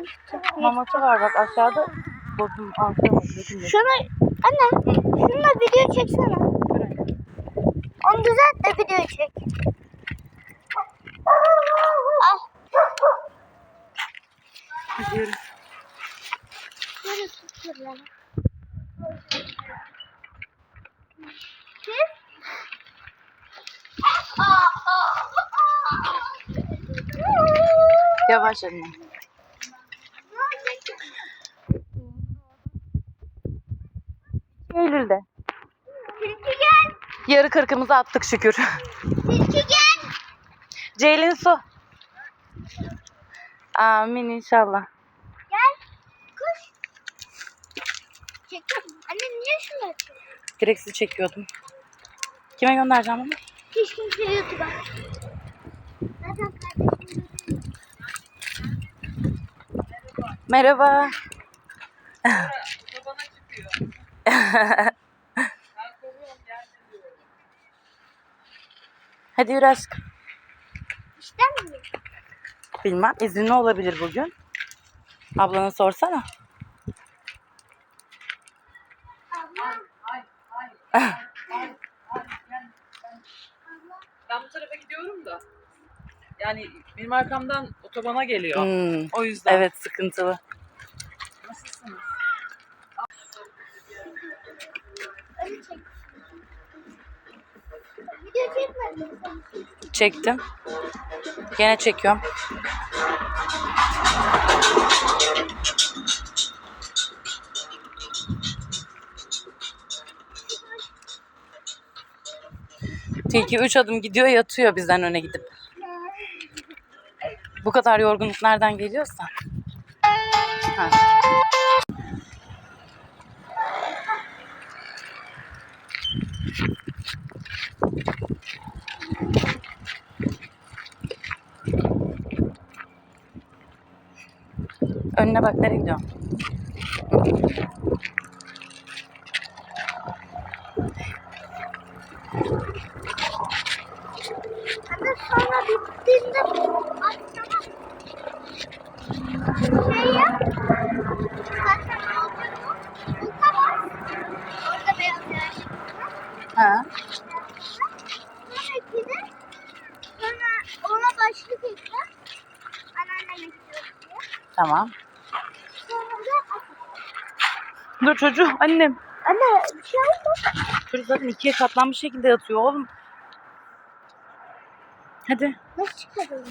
ben tutayım. Maması var bak aşağıda. Dedim ya. Şunu anne şununla video çeksene. Onu düzelt de video çek. Al. Yürü. Şöyle tutayım ben. Siz? Yavaş anne. Eylül'de. Tilki gel. Yarı kırkımızı attık şükür. Tilki gel. Ceylin su. Amin inşallah. Gel. Koş. Çekiyorum. Anne niye şunu açıyorsun? Gereksiz çekiyordum. Kime göndereceğim onu? Hiç kimse YouTube'a. Kardeşim Merhaba. Hadi yürü aşkım. işten mi? Bilmem izinli olabilir bugün. Ablana sorsana. Ben bu tarafa gidiyorum da. Yani benim arkamdan otobana geliyor. Hmm, O yüzden. Evet sıkıntılı. Nasılsınız? Çektim. Gene çekiyorum. Tilki üç adım gidiyor yatıyor bizden öne gidip. Bu kadar yorgunluk nereden geliyorsa. Ha. Önüne bak nereye gidiyorsun? Anne sonra bittiğinde bak tamam. Şey yap. Zaten olacak o. Bu tamam. Orada beyaz yer. Ha. Sonra sonra ona başlık ekle. Anneannem istiyor diye. Tamam. Dur çocuğum annem. Anne bir şey oldu. Çocuk zaten ikiye katlanmış şekilde yatıyor oğlum. Hadi. Nasıl çıkarıyorum?